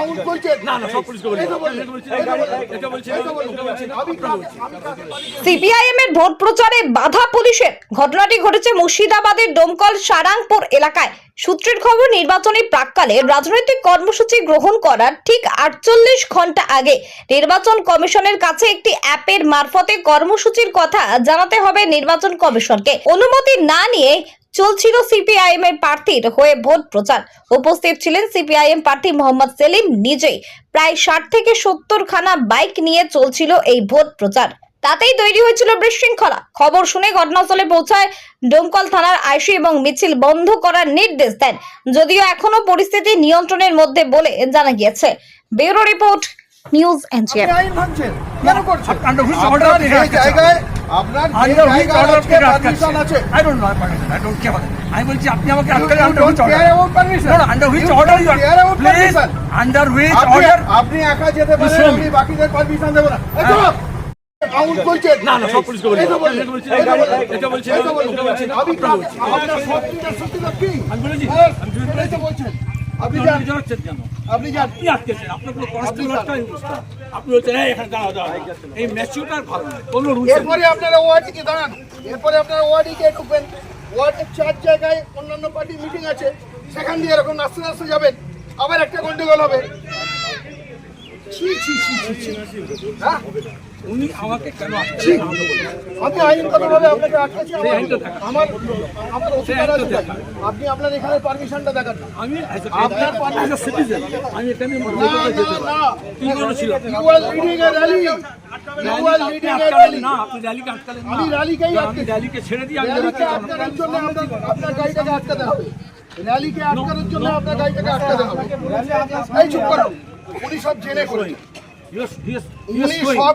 আঙুল তুলছেন না না সব পুলিশকে বলছি এটা বলছি বলছেন। সিপিআইএম এর ভোট প্রচারে বাধা পুলিশের। ঘটনাটি ঘটেছে মুর্শিদাবাদের ডোমকল সারাংপুর এলাকায়। সূত্রের খবর নির্বাচনী প্রাককালে রাজনৈতিক কর্মসূচি গ্রহণ করার ঠিক আটচল্লিশ ঘণ্টা আগে নির্বাচন কমিশনের কাছে একটি অ্যাপের মারফতে কর্মসূচির কথা জানাতে হবে নির্বাচন কমিশনকে। অনুমতি না নিয়ে চলছিল সিপিআইএম এর প্রার্থীর হয়ে ভোট প্রচার। উপস্থিত ছিলেন সিপিআইএম প্রার্থী মোহাম্মদ সেলিম নিজেই। প্রায় ষাট থেকে সত্তর খানা বাইক নিয়ে চলছিল এই ভোট প্রচার। তাতেই তৈরি হয়েছিল বিশৃঙ্খলা। খবর শুনে ঘটনাস্থলে পৌঁছায় ডোমকল থানার আইসি এবং মিছিল বন্ধ করার নির্দেশ দেন। যদিও এখনও পরিস্থিতি নিয়ন্ত্রণের মধ্যে বলে জানা গিয়েছে। ব্যুরো রিপোর্ট নিউজ এনজিএম আপনি আপনার আপনি আপনি? আছে. আমি বলছি আপনি আমাকে আপনি একা যেতে পারেন আমি বাকিদের পারমিশন দেবো না। তো, না না সব পুলিশকে বলছি। এই তো বলছেন। এটা বলছি এই তো বলছেন। এটা বলছি। এই তো বলছেন। ওকে বলছি। আমি বলছি। আপনার সব দিনের সত্যিটা কি? আমি বলেছি। হ্যাঁ। আপনি আপনি কেন আপনি আপনি আটকেছেন আপনার কোনো কনস্টিটিউশনটা ইউজ আপনি বলছেন এই এখানে দাঁড়াও দাঁড়াও এই ম্যাচিউরটা ভালো কোনো রুলস এরপরে আপনারা ওয়ার্ডে দাঁড়ান। এরপরে আপনারা ওয়ার্ডে গিয়ে ঢুকবেন। ওয়ার্ডের চার জায়গায় অন্যান্য পার্টির মিটিং আছে। সেখান দিয়ে এরকম নাচতে নাচতে যাবেন। আবার একটা গন্ডগোল হবে। ছি ছি ছি ছি ছি। হ্যাঁ? উনি আমাকে কেন আমি আইনগতভাবে আপনাকে আটকাচ্ছি আমার দেখান। আমার আমার অধিকার আছে। আপনি আপনার এখানে পারমিশনটা দেখান। আমি আপনার সিটিজেন আমি এখানে মোটরসাইকেলে যেতে you are leading a rally না আপনি র্যালিকে আটকালেন আমি র্যালিকেই আমি র্যালিকে ছেড়ে দিয়ে আমি র্যালিকে আটকানোর জন্য আপনার আপনার গাড়িটাকে আটকাতে হবে। র্যালিকে আটকানোর জন্য আপনার গাড়িটাকে আটকাতে হবে। এই চুপ করো। উনি সব জেনে করে Yes, yes, উনি. সব